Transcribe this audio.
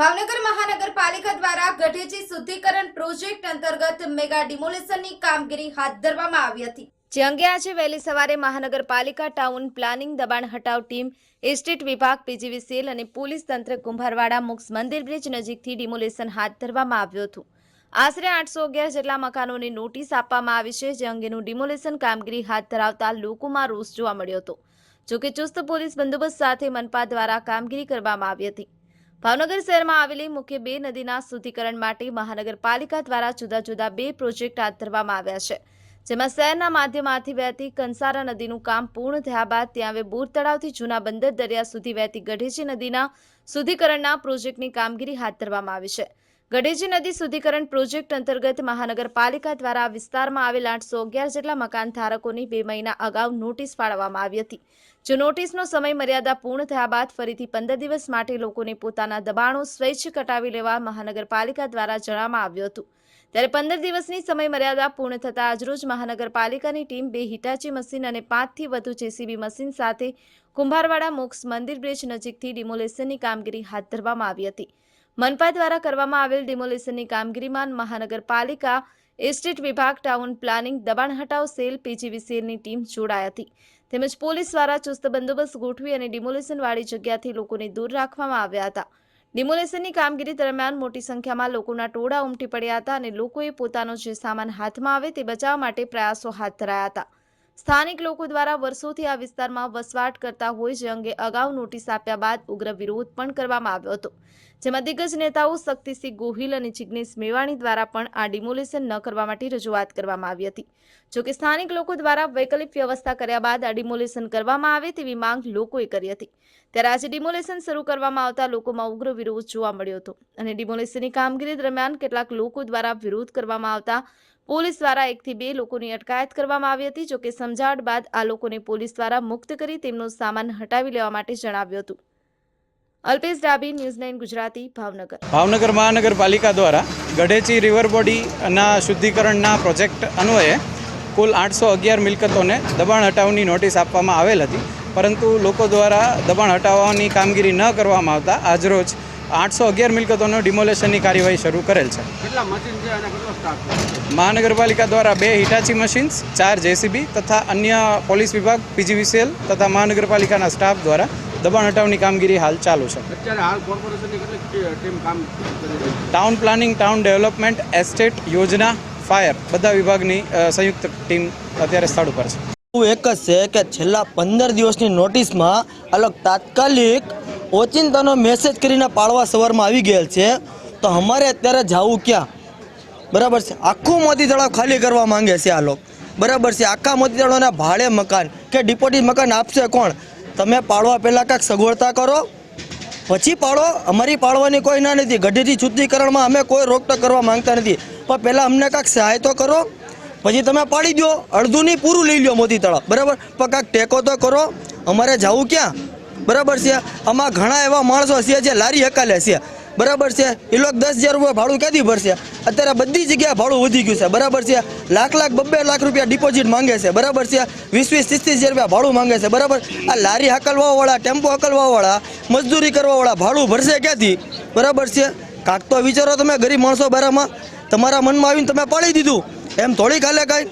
ભાવનગર મહાનગરપાલિકા દ્વારા ગઢેચી શુદ્ધિકરણ પ્રોજેક્ટ અંતર્ગત મેગા ડિમોલેશનની કામગીરી હાથ ધરવામાં આવી હતી. જે અંગે આજે વહેલી સવારે મહાનગરપાલિકા ટાઉન પ્લાનિંગ દબાણ હટાવ ટીમ, એસ્ટેટ વિભાગ પીજીવીસીએલ અને પોલીસ તંત્ર કુંભારવાડા મુક્સ મંદિર બ્રિજ નજીકથી ડિમોલેશન હાથ ધરવામાં આવ્યું હતું. આશરે આઠસો અગિયાર જેટલા મકાનોની નોટિસ આપવામાં આવી છે, જે અંગેનું ડિમોલેશન કામગીરી હાથ ધરાવતા લોકોમાં રોષ જોવા મળ્યો હતો. જોકે ચુસ્ત પોલીસ બંદોબસ્ત સાથે મનપા દ્વારા કામગીરી કરવામાં આવી હતી. ભાવનગર શહેરમાં આવેલી મુખ્ય બે નદીના શુદ્ધિકરણ માટે મહાનગરપાલિકા દ્વારા જુદા જુદા બે પ્રોજેક્ટ હાથ ધરવામાં આવ્યા છે, જેમાં શહેરના માધ્યમાંથી વહેતી કંસારા નદીનું કામ પૂર્ણ થયા બાદ ત્યાં હવે બોર તળાવથી જૂના બંદર દરિયા સુધી વહેતી ગઢેચી નદીના શુદ્ધિકરણના પ્રોજેક્ટની કામગીરી હાથ ધરવામાં આવી છે. ગઢેચી નદી શુદ્ધિકરણ પ્રોજેક્ટ અંતર્ગત મહાનગરપાલિકા દ્વારા આ વિસ્તારમાં આવેલ આઠસો અગિયાર જેટલા મકાન ધારકોની બે મહિના અગાઉ નોટિસ પાડવામાં આવી હતી. જો નોટિસનો સમય મર્યાદા પૂર્ણ થયા બાદ ફરીથી પંદર દિવસ માટે લોકોને પોતાના દબાણો સ્વૈચ્છ કટાવી લેવા મહાનગરપાલિકા દ્વારા જણાવવામાં આવ્યું હતું. ત્યારે પંદર દિવસની સમય મર્યાદા પૂર્ણ થતાં આજરોજ મહાનગરપાલિકાની ટીમ બે હિટાચી મશીન અને પાંચથી વધુ જેસીબી મશીન સાથે કુંભારવાડા મોક્ષ મંદિર બ્રિજ નજીકથી ડિમોલેશનની કામગીરી હાથ ધરવામાં આવી હતી. મનપા દ્વારા કરવામાં આવેલ ડિમોલેશનની કામગીરીમાં મહાનગરપાલિકા એસ્ટેટ વિભાગ ટાઉન પ્લાનિંગ દબાણ હટાવ સેલ પીજીવીસીએલની ટીમ જોડાઈ હતી. તેમજ પોલીસ દ્વારા ચુસ્ત બંદોબસ્ત ગોઠવી અને ડિમોલેશનવાળી જગ્યાથી લોકોને દૂર રાખવામાં આવ્યા હતા. ડિમોલેશનની કામગીરી દરમિયાન મોટી સંખ્યામાં લોકોના ટોળા ઉમટી પડ્યા હતા અને લોકોએ પોતાનો જે સામાન હાથમાં આવે તે બચાવવા માટે પ્રયાસો હાથ ધરાયા હતા. સ્થાનિક લોકો દ્વારા વર્ષોથી આ વિસ્તારમાં વસવાટ કરતા હોય જે અંગે અગાઉ નોટિસ આપ્યા બાદ ઉગ્ર વિરોધ પણ કરવામાં આવ્યો હતો. જેમાં દિગ્ગજ નેતાઓ શક્તિસિંહ ગોહિલ અને જિગ્નેશ મેવાણી દ્વારા પણ આ ડિમોલેશન ન કરવા માટે રજૂઆત કરવામાં આવી હતી. જોકે સ્થાનિક લોકો દ્વારા વૈકલ્પિક વ્યવસ્થા કર્યા બાદ આ ડિમોલેશન કરવામાં આવે તેવી માંગ લોકોએ કરી હતી. ત્યારે આજે ડિમોલેશન શરૂ કરવામાં આવતા લોકોમાં ઉગ્ર વિરોધ જોવા મળ્યો હતો અને ડિમોલેશનની કામગીરી દરમિયાન કેટલાક લોકો દ્વારા વિરોધ કરવામાં આવતા પોલીસ દ્વારા એકથી બે લોકોની અટકાયત કરવામાં આવી હતી જોકે સમજાવટ બાદ આ લોકોને પોલીસ દ્વારા મુક્ત કરી તેમનો સામાન હટાવી લેવા માટે જણાવ્યું હતું. Alpesh Dabhi news nine Gujarati Bhavnagar. Bhavnagar મહાનગરપાલિકા દ્વારા ગઢેચી રિવર બોડીના શુદ્ધિકરણના પ્રોજેક્ટ અન્વયે કુલ આઠસો અગિયાર મિલકતોને દબાણ હટાવની નોટિસ આપવામાં આવેલ હતી. પરંતુ લોકો દ્વારા દબાણ હટાવવાની કામગીરી ન કરવામાં આવતા આજરોજ આઠસો અગિયાર મિલકતોનો ડિમોલેશનની કાર્યવાહી શરૂ કરેલ છે. કેટલા મશીન છે અને કેટલો સ્ટાફ છે? મહાનગરપાલિકા દ્વારા બે હિટાચી મશીન્સ ચાર જેસીબી તથા અન્ય પોલીસ વિભાગ પીજીવીસીએલ તથા મહાનગરપાલિકાના સ્ટાફ દ્વારા દબાણ હટાવની કામગીરી હાલ ચાલુ છે. Town planning town development estate યોજના ફાયર બધા વિભાગની અ, સંયુક્ત ટીમ અત્યારે સ્થળ ઉપર છે. એવું એક જ છે કે છેલ્લા પંદર દિવસની નોટિસમાં અલગ તાત્કાલિક ઓચિંતાનો મેસેજ કરીને પાળવા સવારમાં આવી ગયેલ છે. તો અમારે અત્યારે જવું ક્યાં? બરાબર છે. આખું મોતી તળાવ ખાલી કરવા માંગે છે આ લોકો. બરાબર છે. આખા મોતી તળાવના ભાડે મકાન કે ડિપોઝિટ મકાન આપશે કોણ? તમે પાડવા પહેલાં કાંઈક સગવડતા કરો, પછી પાડો. અમારી પાડવાની કોઈ ના નથી. ગઢેથી શુદ્ધિકરણમાં અમે કોઈ રોકટોક કરવા માંગતા નથી. પણ પહેલાં અમને કાંઈક સહાય તો કરો, પછી તમે પાડી દો અડધું નહીં, પૂરું લઈ લો મોતી તળાવ. બરાબર? પણ કાંઈક ટેકો તો કરો. અમારે જવું ક્યાં? બરાબર છે? આમાં ઘણા એવા માણસો છે જે લારી હકાલે છે બરાબર છે? એ લોકો દસ હજાર રૂપિયા ભાડું ક્યાંથી ભરશે? અત્યારે બધી જગ્યાએ ભાડું વધી ગયું છે. બરાબર છે? લાખ લાખ બબ્બે લાખ રૂપિયા ડિપોઝિટ માંગે છે. બરાબર છે? વીસ વીસ ત્રીસ ત્રીસ હજાર રૂપિયા ભાડું માંગે છે. બરાબર? આ લારી હકલવાવાળા, ટેમ્પો હકલવાવાળા, મજદૂરી કરવાવાળા ભાડું ભરશે ક્યાંથી? બરાબર છે? કાંક તો વિચારો તમે, ગરીબ માણસો બારામાં. તમારા મનમાં આવીને તમે પાડી દીધું. એમ થોડી કાલે કાંઈ?